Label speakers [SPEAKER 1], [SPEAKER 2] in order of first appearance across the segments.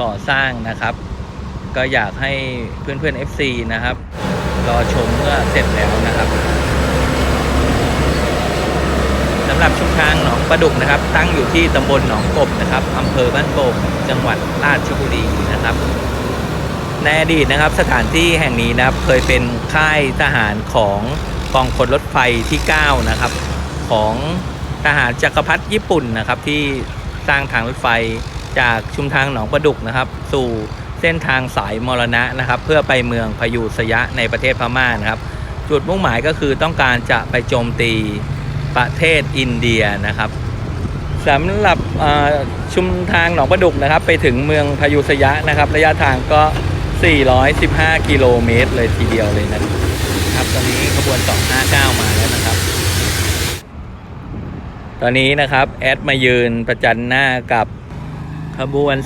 [SPEAKER 1] ก่อสร้างนะครับ ก็อยากให้เพื่อนๆ FC นะครับ รอชมเมื่อเสร็จแล้วนะครับสำหรับชุมทางหนองประดุกนะครับ ตั้งอยู่ที่ตำบลหนองกบนะครับอำเภอบ้านโป่งจังหวัดราชบุรีนะครับในอดีตนะครับสถานที่แห่งนี้นะครับเคยเป็นค่ายทหารของกองพลรถไฟที่9นะครับของทหารจักรพรรดิญี่ปุ่นนะครับที่สร้างทางรถไฟ จากชุมทางหนองประดุกนะครับ สู่เส้นทางสายมรณะนะครับ เพื่อไปเมืองพยุสยะในประเทศพม่านะครับ จุดมุ่งหมายก็คือต้องการจะไปโจมตีประเทศอินเดียนะครับสำหรับชุมทางหนองประดุกนะครับ ไปถึงเมืองพยุสยะนะครับ ระยะทางก็ 415 กิโลเมตรเลยทีเดียวเลยนะครับ ตอนนี้ขบวน 259 มาแล้วนะครับ ตอนนี้นะครับ แอดมายืนประจันหน้ากับ ขบวน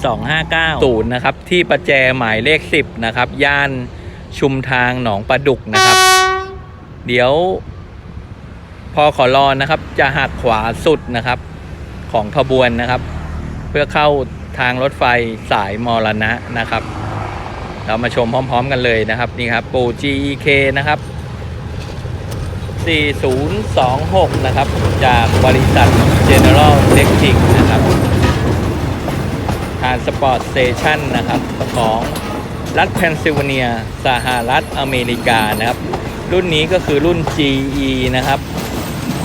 [SPEAKER 1] 259นะครับ ที่ประแจหมายเลข 10 นะครับ ย่านชุมทางหนองประดุกนะครับ เดี๋ยวพอขอรอนะครับ จะหักขวาสุดนะครับ ของขบวนนะครับ เพื่อเข้าทางรถไฟสายมรณะนะครับ เรามาชมพร้อมๆกันเลยนะครับ นี่ครับปู GEK นะครับ 4026 นะครับ จากบริษัท General Electric นะครับ Transport Station นะครับของรัฐเพนซิลเวเนียสหรัฐอเมริกานะครับ รุ่นนี้ก็คือรุ่น GE นะครับ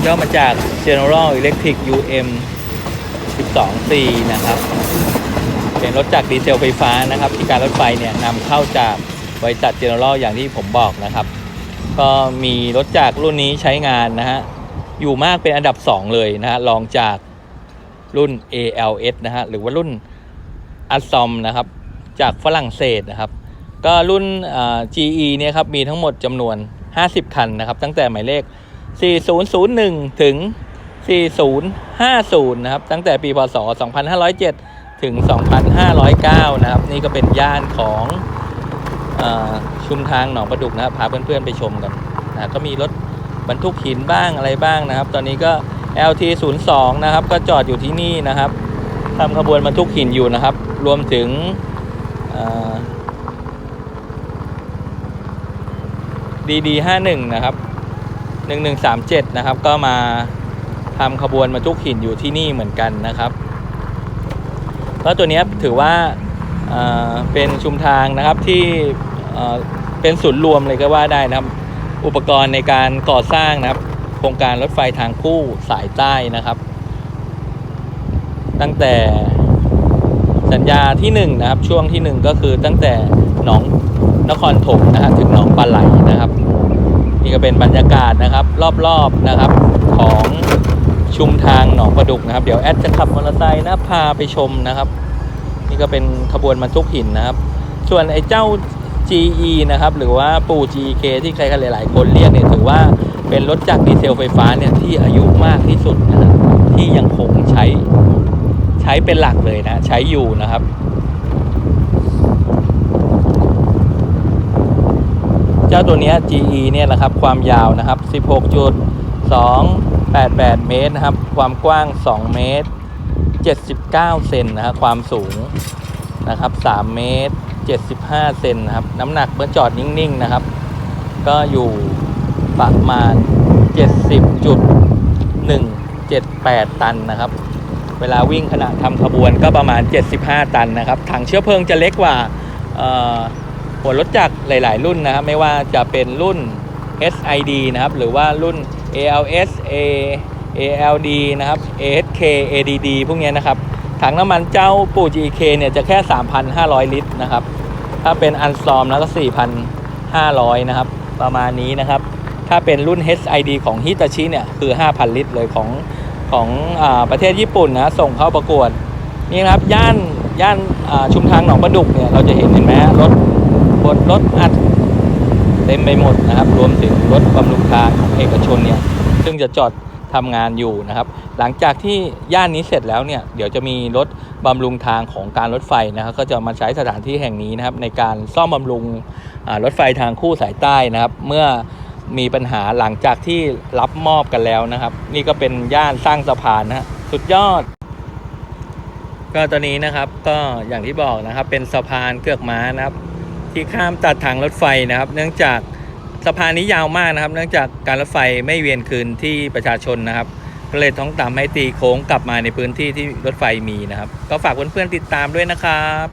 [SPEAKER 1] ย่อมาจาก General Electric UM 12C นะครับ เป็นรถจักดีเซลไฟฟ้านะครับ ที่การรถไฟเนี่ยนำเข้าจากบริษัทเจเนอรัลอย่างที่ผมบอกนะครับ ก็มีรถจักรรุ่นนี้ใช้งานนะฮะ อยู่มากเป็นอันดับ 2 เลยนะฮะรองจากรุ่น ALS นะฮะ หรือว่ารุ่น อัลซอมนะครับ จากฝรั่งเศสนะครับ ก็รุ่น GE เนี่ยครับมีทั้งหมดจำนวน 50 คันนะครับ ตั้งแต่หมายเลข 4001 ถึง 4050 นะครับ ตั้งแต่ปีพศ 2507 ถึง 2,509 นะครับ นี่ก็เป็นย่านของอชุมทางหนองประดุกนะครับ พาเพื่อนๆไปชมกันนะก็มีรถบรรทุกหินบ้างอะไรบ้างนะครับ ตอนนี้ก็ LT 0 2 นะครับ ก็จอดอยู่ที่นี่นะครับ ทำขบวนบรรทุกหินอยู่นะครับ รวมถึงดีดีห้าหนึ่งนะครับหนึ่งหนึ่งสามเจ็ดนะครับ ก็มาทำขบวนบรรทุกหินอยู่ที่นี่เหมือนกันนะครับก็ตัวนี้ถือว่าเป็นชุมทางนะครับที่เป็นศูนย์รวมเลยก็ว่าได้นะครับ อุปกรณ์ในการก่อสร้างนะครับ โครงการรถไฟทางคู่สายใต้นะครับ ตั้งแต่สัญญาที่1นงนะครับ ช่วงที่ 1 ก็คือตั้งแต่หนองนครถมนะฮะถึงหนองปลาไหลนะครับ นี่ก็เป็นบรรยากาศนะครับ รอบๆนะครับของชุมทางหนองประดุกนะครับ เดี๋ยวแอดจะขับมอเตอร์ไซค์นะพาไปชมนะครับ นี่ก็เป็นขบวนบรรทุกหินนะครับ ส่วนไอ้เจ้า GE นะครับ หรือว่าปู่ GK ที่ใครๆหลาย ๆ คนเรียกเนี่ยถือว่าเป็นรถจักรดีเซลไฟฟ้าเนี่ยที่อายุมากที่สุดนะฮะที่ยังคงใช้ ช้เป็นหลักเลยนะ ใช้อยู่นะครับเจ้าตัวนี้ GE เนี่ยนะครับความยาวนะครับ 16.288 เมตรนะครับ ความกว้าง 2 เมตร 79 เซนนะครับความสูงนะครับ 3 เมตร 75 เซนนะครับ น้ำหนักเมื่อจอดนิ่งๆนะครับ ก็อยู่ประมาณ 70.178 ตันนะครับ เวลาวิ่งขณะทำขบวนก็ประมาณ 75 ตันนะครับถังเชื้อเพลิงจะเล็กกว่าหัวรถจักรหลาย ๆ รุ่นนะครับ ไม่ว่าจะเป็นรุ่น SID นะครับ หรือว่ารุ่น ALS A ALD นะครับ ASK ADD พวกนี้นะครับ ถังน้ำมันเจ้าปู่ GK เนี่ยจะแค่ 3,500 ลิตรนะครับ ถ้าเป็นอันซอมแล้วก็ 4,500 นะครับ ประมาณนี้นะครับ ถ้าเป็นรุ่น HID ของ Hitachi เนี่ย คือ 5,000 ลิตรเลยของ ของอประเทศญี่ปุ่นนะส่งเข้าประกวดนี่ครับย่านย่านชุมทางหนองประดุกเนี่ยเราจะเห็นเห็นไหมรถบนรถอัดเต็มไปหมดนะครับ รวมถึงรถบำรุงทางของเอกชนเนี่ยซึ่งจะจอดทำงานอยู่นะครับ หลังจากที่ย่านนี้เสร็จแล้วเนี่ยเดี๋ยวจะมีรถบำรุงทางของการรถไฟนะครับ ก็จะมาใช้สถานที่แห่งนี้นะครับ ในการซ่อมบำรุงรถไฟทางคู่สายใต้นะครับ เมื่อ มีปัญหาหลังจากที่รับมอบกันแล้วนะครับ นี่ก็เป็นย่านสร้างสะพานนะฮะสุดยอดกก็ตอนนี้นะครับก็อย่างที่บอกนะครับ เป็นสะพานเกือกม้านะครับ ที่ข้ามตัดทางรถไฟนะครับ เนื่องจากสะพานนี้ยาวมากนะครับ เนื่องจากการรถไฟไม่เวียนคืนที่ประชาชนนะครับก็เลยต้องตามให้ตีโค้งกลับมาในพื้นที่ที่รถไฟมีนะครับ ก็ฝากเพื่อนๆติดตามด้วยนะครับ